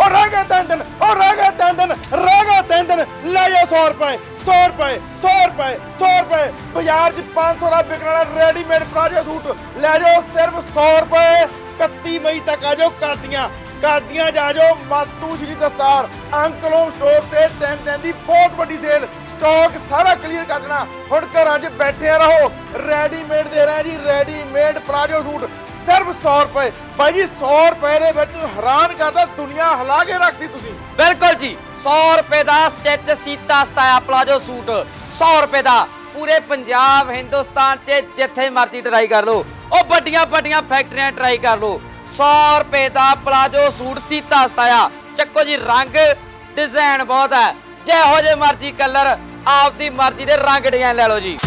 ਉਹ ਰਹਿ ਗਏ ਤਿੰਨ ਦਿਨ, ਉਹ ਰਹਿ ਗਏ ਤਿੰਨ ਦਿਨ, ਰਹਿ ਗਏ ਤਿੰਨ ਦਿਨ। ਲੈ ਜਾਓ 100 ਰੁਪਏ 100 ਰੁਪਏ 100 ਰੁਪਏ 100 ਰੁਪਏ। ਬਾਜ਼ਾਰ 'ਚ 500 ਦਾ ਵਿਕਣ ਵਾਲਾ ਰੈਡੀਮੇਡ ਪਲਾਜੋ ਸੂਟ। ਲੈ ਜਾਓ ਸਿਰਫ 100 ਰੁਪਏ। 31 ਮਈ ਤੱਕ ਆ ਜਾਓ ਕਰਦੀਆਂ ਕਰਦੀਆਂ ਜਾ ਜਾਓ। ਮਾਤੂ ਸ਼੍ਰੀ ਦਸਤਾਰ, ਅੰਕਲੋਂ ਸਟੋਰ ਤੇ ਤਿੰਨ ਦਿਨ ਦੀ ਬਹੁਤ ਵੱਡੀ ਸੇਲ ਸਟਾਕ ਸਾਰਾ ਕਲੀਅਰ ਕਰ ਦੇਣਾ। ਹੁਣ ਘਰਾਂ 'ਚ ਬੈਠੇ ਰਹੋ। ਰੈਡੀਮੇਡ ਦੇ ਰਹੇ ਜੀ ਰੈਡੀਮੇਡ ਪਲਾਜੋ ਸੂਟ। ਸਿਰਫ 100 ਰੁਪਏ। ਭਾਈ ਜੀ 100 ਰੁਪਏ ਦੇ ਵਿੱਚ ਹੈਰਾਨ ਕਰਦਾ, ਦੁਨੀਆ ਹਿਲਾ ਕੇ ਰੱਖਦੀ ਤੁਸੀਂ। ਬਿਲਕੁਲ ਜੀ। 100 ਰੁਪਏ ਦਾ ਸਟਿਚ ਸੀਤਾ ਸਤਾਇਆ ਪਲਾਜੋ ਸੂਟ। 100 ਰੁਪਏ ਦਾ ਪੂਰੇ ਪੰਜਾਬ, ਹਿੰਦੁਸਤਾਨ 'ਚ ਜਿੱਥੇ ਮਰਜ਼ੀ ਟਰਾਈ ਕਰ ਲਓ। ਉਹ ਵੱਡੀਆਂ ਵੱਡੀਆਂ ਫੈਕਟਰੀਆਂ ਟਰਾਈ ਕਰ ਲਓ। 100 ਰੁਪਏ ਦਾ ਪਲਾਜੋ ਸੂਟ ਸੀਤਾ ਸਤਾਇਆ। ਚੱਕੋ ਜੀ, ਰੰਗ ਡਿਜ਼ਾਈਨ ਬਹੁਤ ਹੈ। ਜਿਹੋ ਜੇ ਮਰਜ਼ੀ ਕਲਰ ਆਪਦੀ ਮਰਜ਼ੀ ਦੇ ਰੰਗ ਡਿਜ਼ਾਈਨ ਲੈ ਲਓ ਜੀ।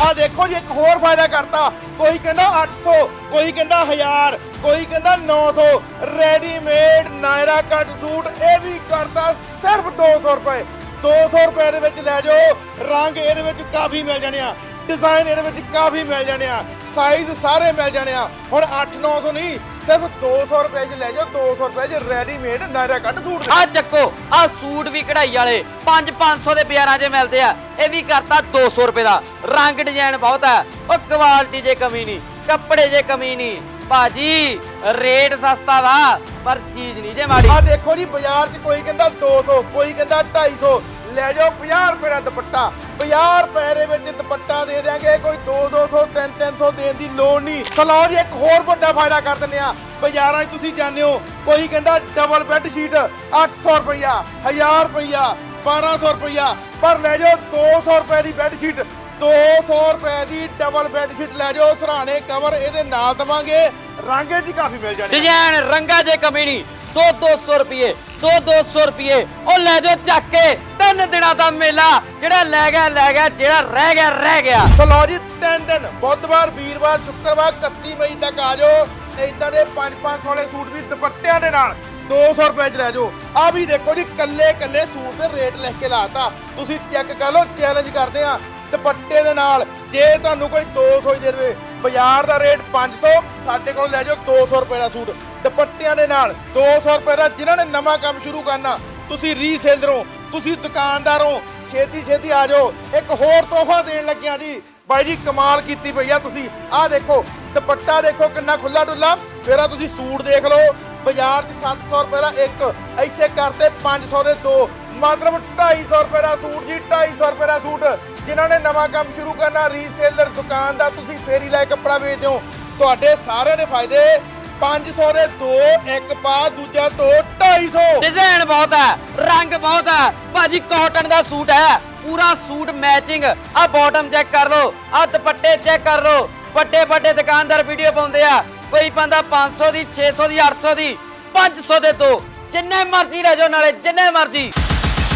ਆ ਦੇਖੋ ਜੀ, ਇੱਕ ਹੋਰ ਫਾਇਦਾ ਕਰਤਾ। ਕੋਈ ਕਹਿੰਦਾ 800 ਕੋਈ ਕਹਿੰਦਾ 1000 ਕੋਈ ਕਹਿੰਦਾ 900 ਰੈਡੀਮੇਡ ਨਾਇਰਾ ਕੱਟ ਸੂਟ, ਇਹ ਵੀ ਕਰਤਾ ਸਿਰਫ 200 ਰੁਪਏ। 200 ਰੁਪਏ ਦੇ ਵਿੱਚ ਲੈ ਜਾਓ, ਰੰਗ ਇਹਦੇ ਵਿੱਚ ਕਾਫੀ ਮਿਲ ਜਾਣੇ ਆ। ਡਿਜ਼ਾਈਨ ਇਹਦੇ ਵਿੱਚ ਕਾਫੀ ਮਿਲ ਜਾਣੇ ਆ ਸਾਈਜ਼ ਸਾਰੇ ਮਿਲ ਜਾਣੇ ਆ। ਹੁਣ 8-900 ਨਹੀਂ ਸਿਰਫ 200 ਰੁਪਏ 'ਚ ਲੈ ਜਾਓ 200 ਰੁਪਏ 'ਚ ਰੈਡੀਮੇਡ ਨਾਇਰਾ ਕੱਟ ਸੂਟ ਆ ਚੱਕੋ ਆ ਸੂਟ ਵੀ ਕਢਾਈ ਵਾਲੇ 5-500 ਦੇ ਬਾਜ਼ਾਰਾਂ 'ਚ ਮਿਲਦੇ ਆ। ਇਹ ਵੀ ਕਰਤਾ 200 ਰੁਪਏ ਦਾ। ਰੰਗ ਡਿਜ਼ਾਈਨ ਬਹੁਤ ਹੈ ਉਹ ਕੁਆਲਿਟੀ 'ਚ ਕਮੀ ਨਹੀਂ ਕੱਪੜੇ 'ਚ ਕਮੀ ਨਹੀਂ। ਭਾਜੀ ਰੇਟ ਸਸਤਾ ਵਾ ਪਰ ਚੀਜ਼ ਨਹੀਂ ਜੇ ਮਾੜੀ। ਆ ਦੇਖੋ ਜੀ ਬਾਜ਼ਾਰ 'ਚ ਕੋਈ ਕਹਿੰਦਾ 200 ਕੋਈ ਕਹਿੰਦਾ 250 ਲੈ ਜਾਓ 50 ਰੁਪਏ ਦਾ ਦੁਪੱਟਾ। 50 ਰੁਪਏ ਦੇ ਵਿੱਚ ਦੁਪੱਟਾ ਦੇ ਦਿਆਂਗੇ। ਕੋਈ 2 200 3 300 ਦੇਣ ਦੀ ਲੋੜ ਨਹੀਂ। ਚਲੋ ਜੀ, ਇੱਕ ਹੋਰ ਵੱਡਾ ਫਾਇਦਾ ਕਰ ਦਿੰਦੇ ਆ ਬਾਜ਼ਾਰਾਂ 'ਚ ਤੁਸੀਂ ਜਾਂਦੇ ਹੋ, ਕੋਈ ਕਹਿੰਦਾ ਡਬਲ ਬੈੱਡ ਸ਼ੀਟ 800 ਰੁਪਇਆ 1000 ਰੁਪਇਆ 1200 ਰੁਪਇਆ ਪਰ ਲੈ ਜਾਓ 200 ਰੁਪਏ ਦੀ ਬੈੱਡ ਸ਼ੀਟ 200 ਰੁਪਏ ਦੀ ਡਬਲ ਬੈੱਡ ਸ਼ੀਟ ਲੈ ਜਾਓ ਸਰਾਣੇ ਕਵਰ ਇਹਦੇ ਨਾਲ ਦਵਾਂਗੇ। ਰੰਗੇ 'ਚ ਹੀ ਕਾਫੀ ਮਿਲ ਜਾਣੇ ਡਿਜ਼ਾਈਨ ਰੰਗਾ 'ਚ ਕਮੀ ਨਹੀਂ 2 200 ਰੁਪਏ 2 200 ਰੁਪਏ ਉਹ ਲੈ ਜਾਓ ਚੱਕ ਕੇ। ਤਿੰਨ ਦਿਨਾਂ ਦਾ ਮੇਲਾ ਜਿਹੜਾ ਲੈ ਗਿਆ ਲੈ ਗਿਆ ਜਿਹੜਾ ਰਹਿ ਗਿਆ ਰਹਿ ਗਿਆ। ਸੋ ਲਓ ਜੀ ਤਿੰਨ ਦਿਨ ਬੁੱਧਵਾਰ ਵੀਰਵਾਰ ਸ਼ੁੱਕਰਵਾਰ 31 ਮਈ ਤੱਕ ਆ ਜਾਓ। ਇਦਾਂ ਦੇ 5-5 ਵਾਲੇ ਸੂਟ ਵੀ ਦੁਪੱਟਿਆਂ ਦੇ ਨਾਲ 200 ਰੁਪਏ ਚ ਲੈ ਜਾਓ। ਆ ਵੀ ਦੇਖੋ ਜੀ ਕੱਲੇ ਕੱਲੇ ਸੂਟ ਦੇ ਰੇਟ ਲਿਖ ਕੇ ਲਾਤਾ ਤੁਸੀਂ ਚੈੱਕ ਕਰ ਲਓ ਚੈਲੰਜ ਕਰਦੇ ਆ ਦੁਪੱਟੇ ਦੇ ਨਾਲ। ਜੇ ਤੁਹਾਨੂੰ ਕੋਈ 200 ਹੀ ਦੇ ਦੇਵੇ, ਬਾਜ਼ਾਰ ਦਾ ਰੇਟ 500 ਸਾਡੇ ਕੋਲ ਲੈ ਜਾਓ 200 ਰੁਪਏ ਦਾ ਸੂਟ। ਦੁਪੱਟਿਆਂ ਦੇ ਨਾਲ 200 ਰੁਪਏ ਦਾ, ਜਿਨ੍ਹਾਂ ਨੇ ਨਵਾਂ ਕੰਮ ਸ਼ੁਰੂ ਕਰਨਾ, ਤੁਸੀਂ ਰੀਸੇਲਰ ਹੋ, ਤੁਸੀਂ ਦੁਕਾਨਦਾਰ ਹੋ, ਛੇਤੀ ਛੇਤੀ ਆ ਜਾਓ। ਇੱਕ ਹੋਰ ਤੋਹਫਾ ਦੇਣ ਲੱਗਿਆ ਜੀ। ਬਾਈ ਜੀ, ਕਮਾਲ ਕੀਤੀ ਪਈ ਆ ਤੁਸੀਂ। ਆਹ ਦੇਖੋ, ਦੁਪੱਟਾ ਦੇਖੋ ਕਿੰਨਾ ਖੁੱਲਾ ਡੁੱਲਾ। ਫਿਰ ਆ ਤੁਸੀਂ ਸੂਟ ਦੇਖ ਲਓ। ਬਾਜ਼ਾਰ 'ਚ 700 ਰੁਪਏ ਦਾ ਇੱਕ, ਇੱਥੇ ਕਰਤੇ 500 ਦੇ ਦੋ। ਮਤਲਬ 250 ਰੁਪਏ ਦਾ ਸੂਟ ਜੀ 250 ਰੁਪਏ ਦਾ ਸੂਟ। ਜਿਨ੍ਹਾਂ ਨੇ ਨਵਾਂ ਕੰਮ ਸ਼ੁਰੂ ਕਰਨਾ ਰੀਸੇਲਰ ਦੁਕਾਨ ਦਾ, ਤੁਸੀਂ ਫੇਰੀ ਲੈ ਕੱਪੜਾ ਵੇਚਦੇ ਹੋ। ਤੁਹਾਡੇ ਸਾਰਿਆਂ ਦੇ ਫਾਇਦੇ 500 ਦੇ ਦੋ, ਇੱਕ ਪਾ, ਦੂਜਾ ਤੋਂ 250 ਡਿਜ਼ਾਈਨ ਬਹੁਤ ਹੈ, ਰੰਗ ਬਹੁਤ ਹੈ। ਭਾਜੀ ਕਾਟਨ ਦਾ ਸੂਟ ਹੈ। ਪੂਰਾ ਸੂਟ ਮੈਚਿੰਗ ਆ ਬਾਟਮ ਚੈੱਕ ਕਰ ਲਓ ਆ ਦੁਪੱਟੇ ਚੈੱਕ ਕਰ ਲਓ। ਵੱਡੇ ਵੱਡੇ ਦੁਕਾਨਦਾਰ ਵੀਡੀਓ ਪਾਉਂਦੇ ਆ। ਕੋਈ ਪਾਉਂਦਾ 500 ਦੀ 600 ਦੀ 800 ਦੀ 500 ਦੇ ਦੋ। ਜਿੰਨੇ ਮਰਜ਼ੀ ਲੈ ਜਾਓ, ਨਾਲੇ ਜਿੰਨੇ ਮਰਜ਼ੀ।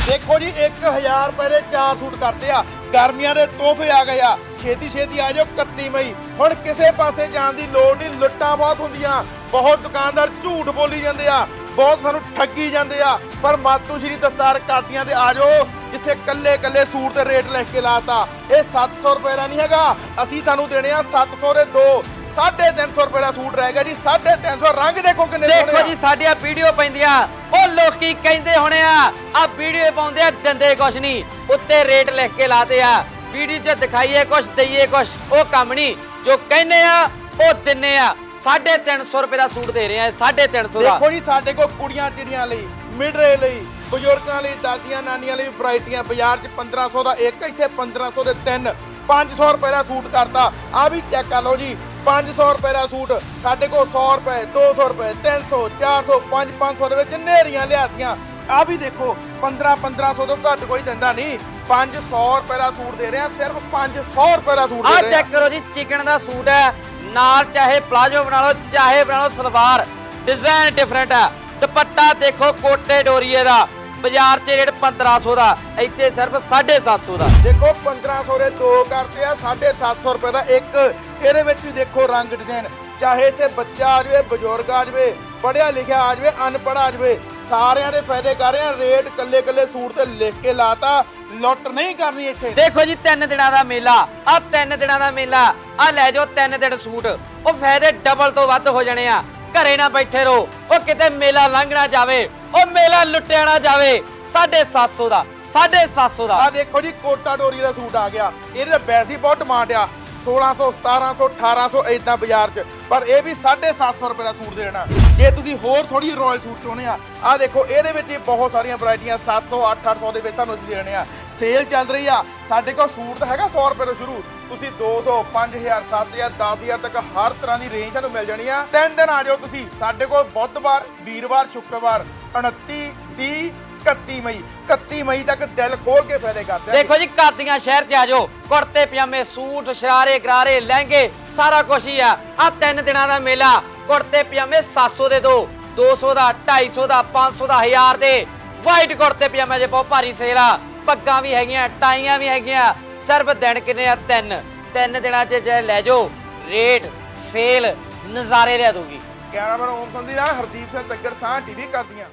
ਦੇਖੋ ਜੀ 1000 ਰੁਪਏ ਦੇ ਚਾਰ ਸੂਟ ਕਰਦੇ ਆ। ਗਰਮੀਆਂ ਦੇ ਤੋਹਫੇ ਆ ਗਏ ਆ। ਛੇਤੀ ਛੇਤੀ ਆ ਜਾਓ 31 ਮਈ। ਹੁਣ ਕਿਸੇ ਪਾਸੇ ਜਾਣ ਦੀ ਲੋੜ ਨਹੀਂ, ਲੁੱਟਾਂ ਬਹੁਤ ਹੁੰਦੀਆਂ। ਬਹੁਤ ਦੁਕਾਨਦਾਰ ਝੂਠ ਬੋਲੀ ਜਾਂਦੇ ਆ। ਬਹੁਤ ਸਾਨੂੰ ਠੱਗੀ ਜਾਂਦੇ ਆ। ਪਰ ਮਾਤੂ ਸ਼੍ਰੀ ਦਸਤਾਰ ਕਾਦੀਆਂ ਦੇ ਆ ਜਾਓ, ਜਿੱਥੇ ਕੱਲੇ ਕੱਲੇ ਸੂਟ ਦੇ ਰੇਟ ਲਿਖ ਕੇ ਲਾਤਾ। ਇਹ 700 ਰੁਪਏ ਦਾ ਨਹੀਂ ਹੈਗਾ। ਅਸੀਂ ਤੁਹਾਨੂੰ ਦੇਣੇ ਆ 700 ਦੇ ਦੋ। 350 ਰੁਪਏ ਦਾ ਸੂਟ ਰਹਿ ਗਿਆ ਜੀ 350 ਰੰਗ ਦੇਖੋ ਕਿੰਨੇ ਸੋਹਣੇ ਦੇਖੋ। ਜੀ ਸਾਡੀਆਂ ਵੀਡੀਓ ਪੈਂਦੀਆਂ। ਉਹ ਲੋਕੀ ਕਹਿੰਦੇ ਹੋਣੇ ਆ ਆ ਵੀਡੀਓ ਪਾਉਂਦੇ ਆ ਦਿੰਦੇ ਕੁਛ ਨਹੀਂ। ਉੱਤੇ ਰੇਟ ਲਿਖ ਕੇ ਲਾਤੇ ਆ। ਵੀਡੀਓ 'ਚ ਦਿਖਾਈਏ ਕੁਛ ਦਈਏ ਕੁਛ ਉਹ ਕੰਮ ਨਹੀਂ। ਜੋ ਕਹਿੰਦੇ ਆ ਉਹ ਦਿੰਨੇ ਆ। 350 ਰੁਪਏ ਦਾ ਸੂਟ ਦੇ ਰਹੇ ਆ 350 ਦਾ। ਦੇਖੋ ਜੀ ਸਾਡੇ ਕੋਲ ਕੁੜੀਆਂ ਚਿੜੀਆਂ ਲਈ ਮਿਡਰੇ ਲਈ ਬਜ਼ੁਰਗਾਂ ਲਈ ਦਾਦੀਆਂ ਨਾਨੀਆਂ ਲਈ ਵੈਰਾਈਟੀਆਂ ਬਾਜ਼ਾਰ 'ਚ 1500 ਦਾ ਇੱਕ ਇੱਥੇ 1500 ਦੇ ਤਿੰਨ 500 ਰੁਪਏ ਦਾ ਸੂਟ ਕਰਤਾ। ਆ ਵੀ ਚੈੱਕ ਕਰ ਲਓ ਜੀ 500 ਰੁਪਏ ਦਾ ਸੂਟ ਸਾਡੇ ਕੋਲ 100 ਰੁਪਏ 200 ਰੁਪਏ 300 400 5 500 ਦੇ ਵਿੱਚ ਨੇਰੀਆਂ ਲਿਆਤੀਆਂ। ਆ ਵੀ ਦੇਖੋ 15 1500 ਤੋਂ ਘੱਟ ਕੋਈ ਦਿੰਦਾ ਨਹੀਂ। 500 ਰੁਪਏ ਦਾ ਸੂਟ ਦੇ ਰਹੇ ਆ ਸਿਰਫ 500 ਰੁਪਏ ਦਾ ਸੂਟ ਆ ਰਹੇ ਚੈੱਕ ਕਰੋ ਜੀ ਚਿਕਨ ਦਾ ਸੂਟ ਹੈ। ਨਾਲ ਚਾਹੇ ਪਲਾਜੋ ਬਣਾ ਲਓ ਚਾਹੇ ਬਣਾ ਲਓ ਸਲਵਾਰ। ਡਿਜ਼ਾਈਨ ਡਿਫਰੈਂਟ ਹੈ। ਦੁਪੱਟਾ ਦੇਖੋ ਕੋਟੇ ਡੋਰੀਏ ਦਾ। ਬਾਜ਼ਾਰ 'ਚ ਰੇਟ 1500 ਦਾ ਇੱਥੇ ਸਿਰਫ 750 ਦਾ। ਦੇਖੋ 1500 ਦੇ ਦੋ ਕਰਤੇ ਆ 750 ਰੁਪਏ ਦਾ ਇੱਕ। ਇਹਦੇ ਵਿੱਚ ਵੀ ਦੇਖੋ ਰੰਗ ਡਿਜ਼ਾਈਨ ਚਾਹੇ ਇੱਥੇ ਬੱਚਾ ਆ ਜਾਵੇ ਬਜ਼ੁਰਗ ਆ ਜਾਵੇ ਪੜਿਆ ਲਿਖਿਆ ਆ ਜਾਵੇ ਅਨਪੜ੍ਹ ਆ ਜਾਵੇ ਸਾਰਿਆਂ ਦੇ ਫਾਇਦੇ ਕਰ ਰਹੇ ਆ। ਰੇਟ ਕੱਲੇ ਕੱਲੇ ਸੂਟ ਤੇ ਲਿਖ ਕੇ ਲਾਤਾ ਲੁੱਟ ਨਹੀਂ ਕਰਨੀ ਇੱਥੇ। ਦੇਖੋ ਜੀ ਤਿੰਨ ਦਿਨਾਂ ਦਾ ਮੇਲਾ ਆ ਤਿੰਨ ਦਿਨਾਂ ਦਾ ਮੇਲਾ ਆ ਲੈ ਜਾਓ ਤਿੰਨ ਦਿਨ ਸੂਟ। ਉਹ ਫਾਇਦੇ ਡਬਲ ਤੋਂ ਵੱਧ ਹੋ ਜਾਣੇ ਆ। ਘਰੇ ਨਾ ਬੈਠੇ ਰਹੋ ਉਹ ਕਿਤੇ ਮੇਲਾ ਲੰਘਣਾ ਜਾਵੇ। ਉਹ ਮੇਲਾ ਲੁੱਟਿਆ ਨਾ ਜਾਵੇ 750 ਦਾ 750 ਦਾ। ਆ ਦੇਖੋ ਜੀ, ਕੋਟਾ ਡੋਰੀ ਦਾ ਸੂਟ ਆ ਗਿਆ। ਇਹਦੇ ਤਾਂ ਵੈਸੇ ਹੀ ਬਹੁਤ ਡਿਮਾਂਡ ਆ। 1600 1700 1800 ਇਦਾਂ ਬਾਜ਼ਾਰ 'ਚ। ਪਰ ਇਹ ਵੀ 750 ਰੁਪਏ ਦਾ ਸੂਟ ਦੇਣਾ। ਜੇ ਤੁਸੀਂ ਹੋਰ ਥੋੜੀ ਰਾਇਲ ਸੂਟ ਚਾਹੁੰਦੇ ਆ ਆ ਦੇਖੋ, ਇਹਦੇ ਵਿੱਚ ਵੀ ਬਹੁਤ ਸਾਰੀਆਂ ਵੈਰਾਈਟੀਆਂ 700 800 ਦੇ ਵਿੱਚ ਤੁਹਾਨੂੰ ਅਸੀਂ ਦੇਣੇ ਆ। ਸੇਲ ਚੱਲ ਰਹੀ ਆ। ਸਾਡੇ ਕੋਲ ਸੂਟ ਤਾਂ ਹੈਗਾ 100 ਰੁਪਏ ਤੋਂ ਸ਼ੁਰੂ। ਤੁਸੀਂ 200 5000 7000 10000 ਤੱਕ ਹਰ ਤਰ੍ਹਾਂ ਦੀ ਰੇਂਜ ਤੁਹਾਨੂੰ ਮਿਲ ਜਾਣੀ ਆ। ਤਿੰਨ ਦਿਨ ਆ ਜਾਓ ਤੁਸੀਂ। ਸਾਡੇ ਕੋਲ ਬੁੱਧਵਾਰ, ਵੀਰਵਾਰ, ਸ਼ੁੱਕਰਵਾਰ। 29 30 31 ਮਈ। 31 ਮਈ ਤੱਕ ਦਿਲ ਖੋਲ ਕੇ ਫਾਇਦੇ ਕਰਦੇ ਆ ਦੇਖੋ ਜੀ ਕਾਦੀਆਂ ਸ਼ਹਿਰ 'ਚ ਆ ਜਾਓ। ਕੁੜਤੇ ਪਜਾਮੇ ਸੂਟ ਸ਼ਰਾਰੇ ਗਰਾਰੇ ਲਹਿੰਗੇ ਸਾਰਾ ਕੁਝ ਹੀ ਆ। ਆ ਤਿੰਨ ਦਿਨਾਂ ਦਾ ਮੇਲਾ। ਕੁੜਤੇ ਪਜਾਮੇ 700 ਦੇ ਦੋ। 200 ਦਾ 250 ਦਾ 500 ਦਾ 1000 ਦੇ। ਵਾਈਟ ਕੁੜਤੇ ਪਜਾਮੇ ਜੇ ਬਹੁਤ ਭਾਰੀ ਸੇਲ ਆ। ਪੱਗਾਂ ਵੀ ਹੈਗੀਆਂ ਟਾਈਆਂ ਵੀ ਹੈਗੀਆਂ। ਸਿਰਫ ਦਿਨ ਕਿੰਨੇ ਆ? ਤਿੰਨ। ਤਿੰਨ ਦਿਨਾਂ 'ਚ ਜੇ ਲੈ ਜਾਓ ਰੇਟ ਸੇਲ ਨਜ਼ਾਰੇ ਲਿਆ ਦੂਗੀ ਕੈਮਰਾਮੈਨ ਓਮ ਹਰਦੀਪ ਸਿੰਘ ਤੱਗੜ ਸਾਹ ਟੀਵੀ ਕਰਦੀਆਂ।